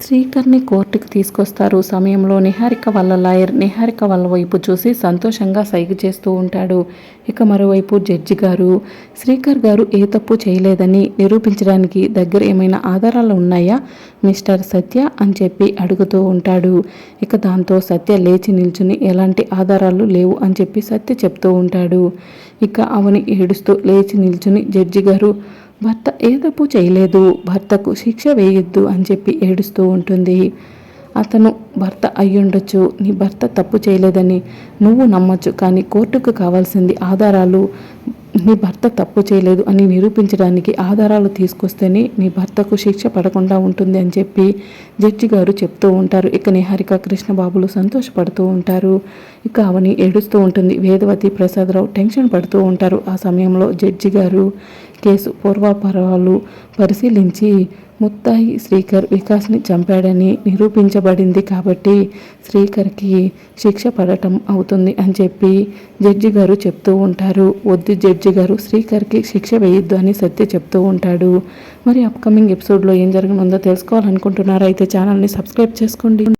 శ్రీకర్ని కోర్టుకు తీసుకొస్తారు. సమయంలో నిహారిక వాళ్ళ లాయర్ నిహారిక వాళ్ళ వైపు చూసి సంతోషంగా సైగ చేస్తూ ఉంటాడు. ఇక మరోవైపు జడ్జి గారు శ్రీకర్ గారు ఏ తప్పు చేయలేదని నిరూపించడానికి దగ్గర ఏమైనా ఆధారాలు ఉన్నాయా? మిస్టర్ సత్య అని చెప్పి అడుగుతూ ఉంటాడు. ఇక దాంతో సత్య లేచి నిల్చుని ఎలాంటి ఆధారాలు లేవు అని చెప్పి సత్య చెప్తూ ఉంటాడు. ఇక అవని ఏడుస్తూ లేచి నిల్చుని జడ్జి గారు భర్త ఏ తప్పు చేయలేదు భర్తకు శిక్ష వేయొద్దు అని చెప్పి ఏడుస్తూ ఉంటుంది. అతను భర్త అయ్యుండొచ్చు నీ భర్త తప్పు చేయలేదని నువ్వు నమ్మొచ్చు కానీ కోర్టుకు కావాల్సింది ఆధారాలు నీ భర్త తప్పు చేయలేదు అని నిరూపించడానికి ఆధారాలు తీసుకొస్తేనే నీ భర్తకు శిక్ష పడకుండా ఉంటుంది అని చెప్పి జడ్జి గారు చెప్తూ ఉంటారు. ఇక నిహారిక కృష్ణబాబులు సంతోషపడుతూ ఉంటారు. ఇక అవని ఏడుస్తూ ఉంటుంది. వేదవతి ప్రసాదరావు టెన్షన్ పడుతూ ఉంటారు. ఆ సమయంలో జడ్జి గారు కేసు పూర్వాపరాలు పరిశీలించి ముత్తాయి శ్రీకర్ వికాస్ని చంపాడని నిరూపించబడింది కాబట్టి శ్రీకర్కి శిక్ష పడటం అవుతుంది అని చెప్పి జడ్జి గారు చెప్తూ ఉంటారు. వద్దు జడ్జి గారు శ్రీకర్కి శిక్ష వేయొద్దు అని సత్య చెప్తూ ఉంటాడు. మరి అప్కమింగ్ ఎపిసోడ్లో ఏం జరగనుందో తెలుసుకోవాలనుకుంటున్నారా? అయితే ఛానల్ని సబ్స్క్రైబ్ చేసుకోండి.